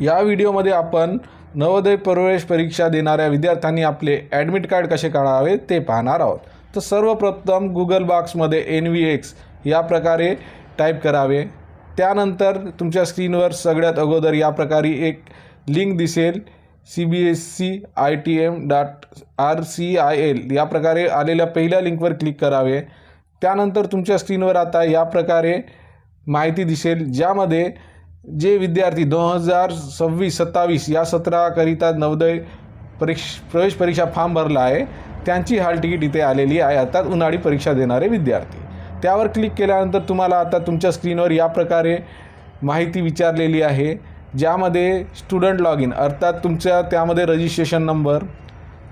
या व्हिडिओमध्ये आपण नवोदय प्रवेश परीक्षा देणाऱ्या विद्यार्थ्यांनी आपले ॲडमिट कार्ड कसे काढावे ते पाहणार आहोत. तर सर्वप्रथम गुगल बॉक्समध्ये एन व्ही एक्स या प्रकारे टाईप करावे. त्यानंतर तुमच्या स्क्रीनवर सगळ्यात अगोदर या प्रकारे एक लिंक दिसेल. C B S C I T M dot R C I L या प्रकारे आलेल्या पहिल्या लिंकवर क्लिक करावे. त्यानंतर तुमच्या स्क्रीनवर आता या प्रकारे माहिती दिसेल ज्यामध्ये जे विद्यार्थी दोन हजार सव्वीस सत्तावीस या सत्राकरिता नवोदय परीक्ष प्रवेश परीक्षा फॉर्म भरला आहे. त्यांची हाल तिकीट इथे आलेली आहे. अर्थात उन्हाळी परीक्षा देणारे विद्यार्थी. त्यावर क्लिक केल्यानंतर तुम्हाला आता तुमच्या स्क्रीनवर या प्रकारे माहिती विचारलेली आहे. ज्यामध्ये स्टुडंट लॉग इन अर्थात तुमच्या त्यामध्ये रजिस्ट्रेशन नंबर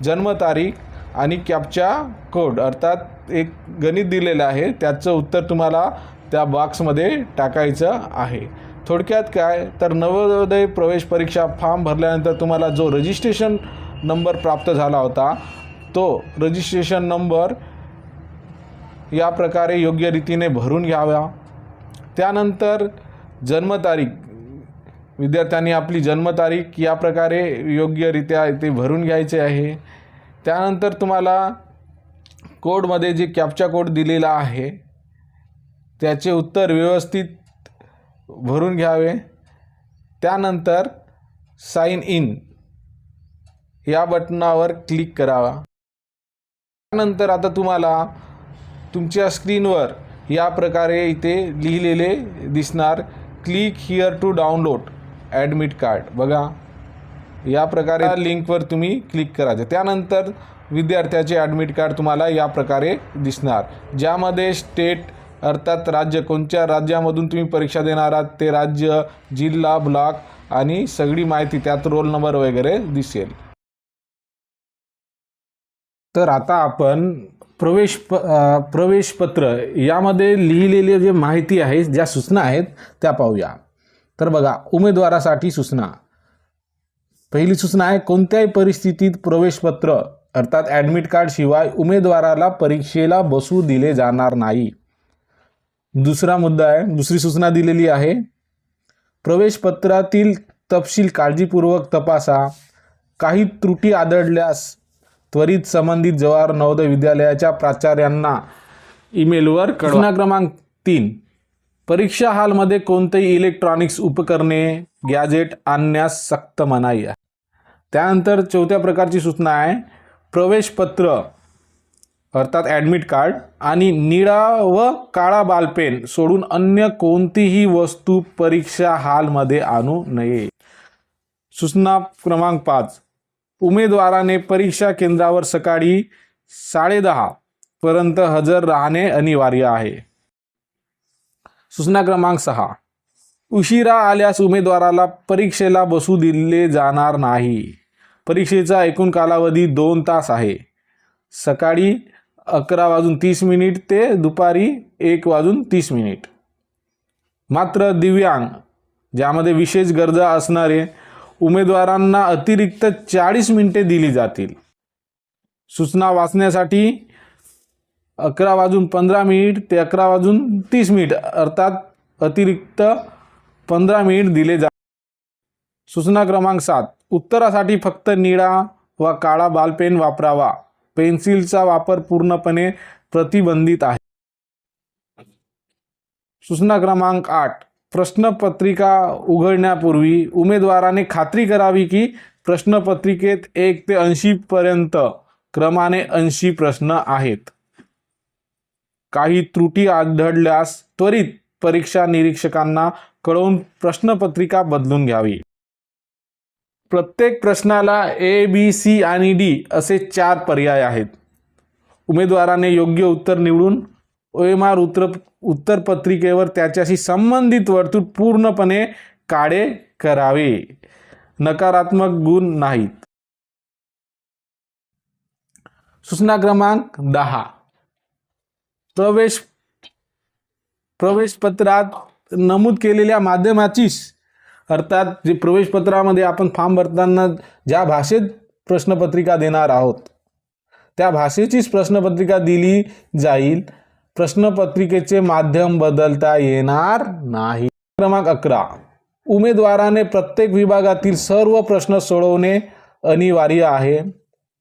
जन्मतारीख आणि कॅपचा कोड अर्थात एक गणित दिलेलं आहे. त्याचं उत्तर तुम्हाला त्या बॉक्समध्ये टाकायचं आहे. थोडक्यात काय? तर नवोदय प्रवेश परीक्षा फॉर्म भरल्यानंतर तुम्हाला जो रजिस्ट्रेशन नंबर प्राप्त झाला होता तो रजिस्ट्रेशन नंबर या प्रकारे योग्य रीतीने भरून घ्यावा. त्यानंतर जन्मतारीख विद्यार्थ्यांनी आपली जन्मतारीख या प्रकारे योग्यरित्या ते भरून घ्यायचे आहे. त्यानंतर तुम्हाला कोडमध्ये जे कॅप्चा कोड दिलेला आहे त्याचे उत्तर व्यवस्थित भरून घ्यावे. त्यानंतर साइन इन या बटनावर क्लिक करावा. त्यानंतर आता तुम्हाला तुमच्या स्क्रीनवर या प्रकारे इथे लिहिलेले दिसणार. Click here to download admit card बघा या प्रकारे लिंकवर तुम्ही क्लिक करायचं. त्यानंतर विद्यार्थ्याचे ॲडमिट कार्ड तुम्हाला या प्रकारे दिसणार. ज्यामध्ये स्टेट अर्थात राज्य कोणत्या राज्यामधून तुम्ही परीक्षा देणार आहात ते राज्य जिल्हा ब्लॉक आणि सगळी माहिती त्यात रोल नंबर वगैरे दिसेल. तर आता आपण प्रवेश प प्रवेशपत्र यामध्ये लिहिलेली जे माहिती आहे ज्या सूचना आहेत त्या पाहूया. तर बघा उमेदवारासाठी सूचना. पहिली सूचना आहे कोणत्याही परिस्थितीत प्रवेशपत्र अर्थात ॲडमिट कार्डशिवाय उमेदवाराला परीक्षेला बसू दिले जाणार नाही. दुसरा मुद्दा आहे दुसरी सूचना दिलेली आहे. प्रवेशपत्रातील तपशील काळजीपूर्वक तपासा. काही त्रुटी आढळल्यास त्वरित संबंधित जवाहर नवोदय विद्यालयाच्या प्राचार्यांना ईमेलवर सूचना क्रमांक तीन. परीक्षा हॉलमध्ये कोणतेही इलेक्ट्रॉनिक्स उपकरणे गॅजेट आणण्यास सक्त मनाई आहे. त्यानंतर चौथ्या प्रकारची सूचना आहे. प्रवेशपत्र अर्थात ॲडमिट कार्ड आणि निळा व काळा बालपेन सोडून अन्य कोणतीही वस्तू परीक्षा हॉलमध्ये आणू नये. सूचना क्रमांक पाच. उमेदवाराने परीक्षा केंद्रावर सकाळी साडेदहा पर्यंत हजर राहणे अनिवार्य आहे. सूचना क्रमांक सहा. उशिरा आल्यास उमेदवाराला परीक्षेला बसू दिले जाणार नाही. परीक्षेचा एकूण कालावधी दोन तास आहे. सकाळी अकरा वाजून तीस मिनिट ते दुपारी एक वाजून तीस मिनिट. मात्र दिव्यांग ज्यामध्ये विशेष गरजा असणारे उमेदवारांना अतिरिक्त चाळीस मिनिटे दिली जातील. सूचना वाचण्यासाठी अकरा वाजून पंधरा मिनिट ते अकरा वाजून तीस मिनिट अर्थात अतिरिक्त पंधरा मिनिट दिले जा सूचना क्रमांक सात उत्तरासाठी फक्त निळा व काळा बालपेन वापरावा. पेन्सिलचा वापर पूर्णपणे प्रतिबंधित आहे. सूचना क्रमांक आठ. प्रश्नपत्रिका उघडण्यापूर्वी उमेदवाराने खात्री करावी की प्रश्नपत्रिकेत एक ते ऐंशीपर्यंत क्रमाने ऐंशी प्रश्न आहेत. काही त्रुटी आढळल्यास त्वरित परीक्षा निरीक्षकांना कळवून प्रश्नपत्रिका बदलून घ्यावी. प्रत्येक प्रश्नाला ए बी सी आणि डी असे चार पर्याय आहेत. उमेदवाराने योग्य उत्तर निवडून ओ एम आर उत्तर उत्तरपत्रिकेवर त्याच्याशी संबंधित वर्तुळ पूर्णपणे काळे करावे. नकारात्मक गुण नाहीत. सूचना क्रमांक दहा. प्रवेश प्रवेशपत्रात नमूद केलेल्या माध्यमाचीच अर्थात जे प्रवेशपत्रामध्ये आपण फॉर्म भरताना ज्या भाषेत प्रश्नपत्रिका देणार आहोत त्या भाषेचीच प्रश्नपत्रिका दिली जाईल. प्रश्नपत्रिकेचे माध्यम बदलता येणार नाही. क्रमांक अकरा. उमेदवाराने प्रत्येक विभागातील सर्व प्रश्न सोडवणे अनिवार्य आहे.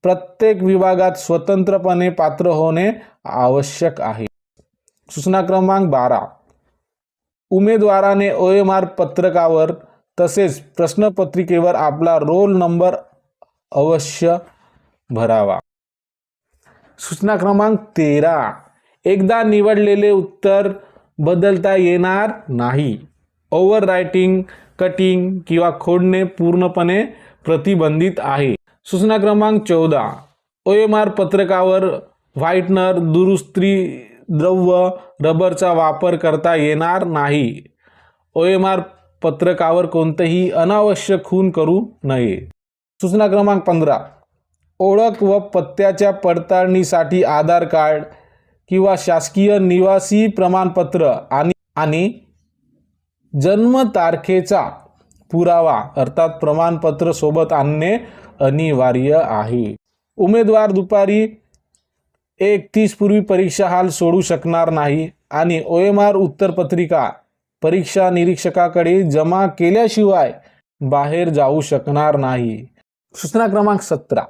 प्रत्येक विभागात स्वतंत्रपणे पात्र होणे आवश्यक आहे. सूचना क्रमांक बारा. उमेदवाराने ओ एम आर पत्रकावर तसेच प्रश्नपत्रिकेवर आपला रोल नंबर अवश्य भरावा. सूचना क्रमांक तेरा. एकदा निवडलेले उत्तर बदलता येणार नाही. ओव्हर रायटिंग कटिंग किंवा खोडणे पूर्णपणे प्रतिबंधित आहे. सूचना क्रमांक चौदा. ओ एम आर पत्रकावर व्हाईटनर दुरुस्ती द्रव्य रबरचा वापर करता येणार नाही. ओ एम आर पत्रकावर कोणतंही अनावश्यक खून करू नये. सूचना क्रमांक पंधरा. ओळख व पत्त्याच्या पडताळणीसाठी आधार कार्ड किंवा शासकीय निवासी प्रमाणपत्र आणि आणि जन्मतारखेचा पुरावा अर्थात प्रमाणपत्र सोबत आणणे अनिवार्य आहे. उमेदवार दुपारी एक तीसपूर्वी परीक्षा हाल सोडू शकणार नाही आणि ओ एम आर उत्तरपत्रिका परीक्षा निरीक्षकाकडे जमा केल्याशिवाय बाहेर जाऊ शकणार नाही. सूचना क्रमांक सतरा.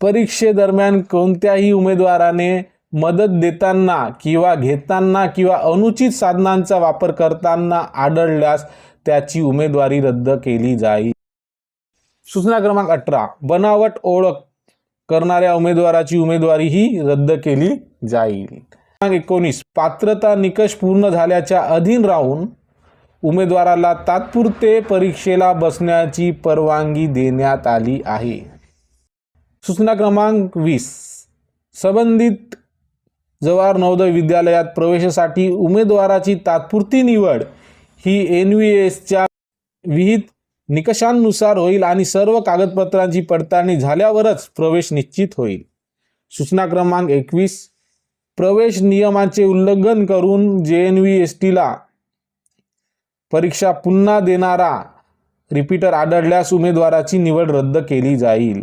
परीक्षेदरम्यान कोणत्याही उमेदवाराने मदत देताना किंवा घेताना किंवा अनुचित साधनांचा वापर करताना आढळल्यास त्याची उमेदवारी रद्द केली जाईल. सूचना क्रमांक अठरा. बनावट ओळख करणाऱ्या उमेदवाराची उमेदवारी ही रद्द केली जाईल. एकोणीस. पात्रता निकष पूर्ण झाल्याच्या अधीन राहून उमेदवाराला तात्पुरते परीक्षेला बसण्याची परवानगी देण्यात आली आहे. सूचना क्रमांक वीस. संबंधित जवाहर नवोदय विद्यालयात प्रवेशासाठी उमेदवाराची तात्पुरती निवड ही एन व्ही एसच्या विहित निकषांनुसार होईल आणि सर्व कागदपत्रांची पडताळणी झाल्यावरच प्रवेश निश्चित होईल. सूचना क्रमांक एकवीस. प्रवेश नियमांचे उल्लंघन करून जे एन व्ही एस टीला परीक्षा पुन्हा देणारा रिपीटर आढळल्यास उमेदवाराची निवड रद्द केली जाईल.